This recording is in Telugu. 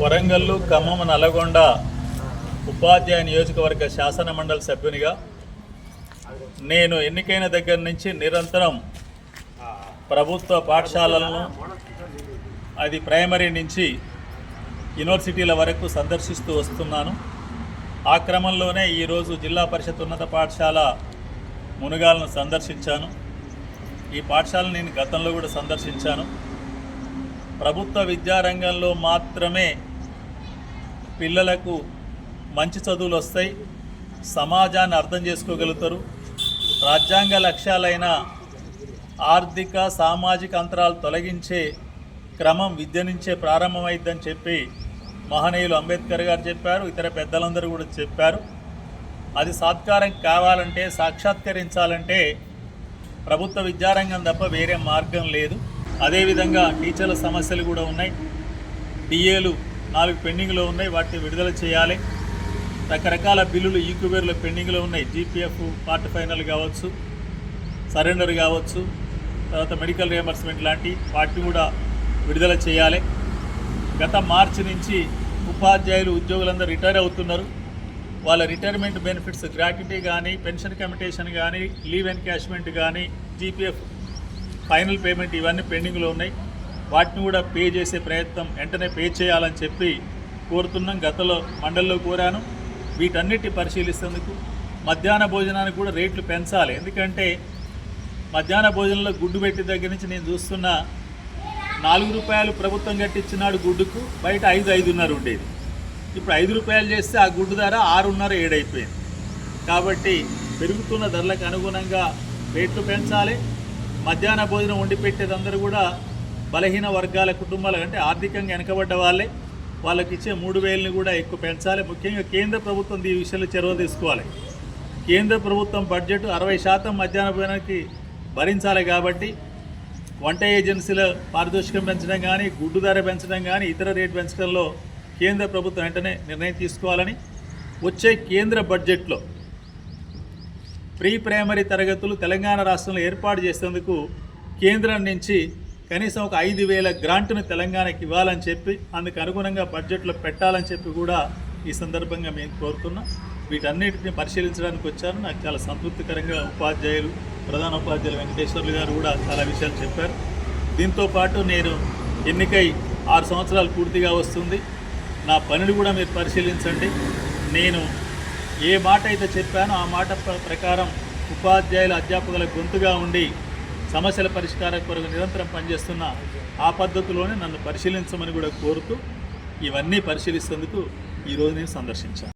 వరంగల్లు ఖమ్మం నల్లగొండ ఉపాధ్యాయ నియోజకవర్గ శాసన మండలి సభ్యునిగా నేను ఎన్నికైన దగ్గర నుంచి నిరంతరం ప్రభుత్వ పాఠశాలలను అది ప్రైమరీ నుంచి యూనివర్సిటీల వరకు సందర్శిస్తూ వస్తున్నాను. ఆ క్రమంలోనే ఈరోజు జిల్లా పరిషత్ ఉన్నత పాఠశాల మునుగాలను సందర్శించాను. ఈ పాఠశాలను నేను గతంలో కూడా సందర్శించాను. ప్రభుత్వ విద్యారంగంలో మాత్రమే పిల్లలకు మంచి చదువులు వస్తాయి సమాజాన్ని అర్థం చేసుకోగలుగుతారు. రాజ్యాంగ లక్ష్యాలైన ఆర్థిక సామాజిక అంతరాలు తొలగించే క్రమం విద్య నుంచే ప్రారంభమైద్దని చెప్పి మహనీయులు అంబేద్కర్ గారు చెప్పారు ఇతర పెద్దలందరూ కూడా చెప్పారు. అది సాత్కారం కావాలంటే సాక్షాత్కరించాలంటే ప్రభుత్వ విద్యారంగం తప్ప వేరే మార్గం లేదు. అదేవిధంగా టీచర్ల సమస్యలు కూడా ఉన్నాయి. డిఏలు నాలుగు పెండింగ్లో ఉన్నాయి వాటిని విడుదల చేయాలి. రకరకాల బిల్లులు ఈక్యుబేర్లో పెండింగ్లో ఉన్నాయి. జీపీఎఫ్ పార్ట్ ఫైనల్ కావచ్చు సరెండర్ కావచ్చు తర్వాత మెడికల్ రియంబర్స్మెంట్ లాంటి వాటిని కూడా విడుదల చేయాలి. గత మార్చి నుంచి ఉపాధ్యాయులు ఉద్యోగులందరూ రిటైర్ అవుతున్నారు. వాళ్ళ రిటైర్మెంట్ బెనిఫిట్స్ గ్రాట్యుటీ కానీ పెన్షన్ కమిటేషన్ కానీ లీవ్ ఎన్కాష్మెంట్ కానీ జీపీఎఫ్ ఫైనల్ పేమెంట్ ఇవన్నీ పెండింగ్లో ఉన్నాయి. వాటిని కూడా పే చేసే ప్రయత్నం వెంటనే పే చేయాలని చెప్పి కోరుతున్నాం. గతంలో మండలిలో కోరాను. వీటన్నిటి పరిశీలిస్తేందుకు మధ్యాహ్న భోజనానికి కూడా రేట్లు పెంచాలి. ఎందుకంటే మధ్యాహ్న భోజనంలో గుడ్డు పెట్టి దగ్గర నుంచి నేను చూస్తున్న నాలుగు రూపాయలు ప్రభుత్వం కట్టించినాడు గుడ్డుకు బయట ఐదు ఐదున్నర ఉండేది. ఇప్పుడు ఐదు రూపాయలు చేస్తే ఆ గుడ్డు ధర ఆరున్నర ఏడైపోయింది. కాబట్టి పెరుగుతున్న ధరలకు అనుగుణంగా రేట్లు పెంచాలి. మధ్యాహ్న భోజనం వండి పెట్టేదందరూ కూడా బలహీన వర్గాల కుటుంబాలు అంటే ఆర్థికంగా వెనకబడ్డ వాళ్ళే. వాళ్ళకి ఇచ్చే మూడు వేలని కూడా ఎక్కువ పెంచాలి. ముఖ్యంగా కేంద్ర ప్రభుత్వం ఈ విషయంలో చొరవ తీసుకోవాలి. కేంద్ర ప్రభుత్వం బడ్జెట్ అరవై శాతం మధ్యాహ్న భోజనానికి భరించాలి కాబట్టి వంట ఏజెన్సీల పారితోషికం పెంచడం కానీ గుడ్డు ధర పెంచడం కానీ ఇతర రేటు పెంచడంలో కేంద్ర ప్రభుత్వం వెంటనే నిర్ణయం తీసుకోవాలని వచ్చే కేంద్ర బడ్జెట్లో ప్రీ ప్రైమరీ తరగతులు తెలంగాణ రాష్ట్రంలో ఏర్పాటు చేసేందుకు కేంద్రం నుంచి కనీసం ఒక ఐదు వేల గ్రాంట్ను తెలంగాణకి ఇవ్వాలని చెప్పి అందుకు అనుగుణంగా బడ్జెట్లో పెట్టాలని చెప్పి కూడా ఈ సందర్భంగా మేము కోరుతున్నాం. వీటన్నిటిని పరిశీలించడానికి వచ్చారు. నాకు చాలా సంతృప్తికరంగా ఉపాధ్యాయులు ప్రధాన ఉపాధ్యాయులు వెంకటేశ్వర్లు గారు కూడా చాలా విషయాలు చెప్పారు. దీంతో పాటు నేను ఎన్నికై ఆరు సంవత్సరాలు పూర్తిగా వస్తుంది. నా పనిని కూడా మీరు పరిశీలించండి. నేను ఏ మాట అయితే చెప్పానో ఆ మాట ప్రకారం ఉపాధ్యాయులు అధ్యాపకుల గొంతుగా ఉండి సమస్యల పరిష్కారం కొరకు నిరంతరం పనిచేస్తున్న ఆ పద్ధతిలోనే నన్ను పరిశీలించమని కూడా కోరుతూ ఇవన్నీ పరిశీలిస్తేందుకు ఈరోజు నేను సందర్శించాను.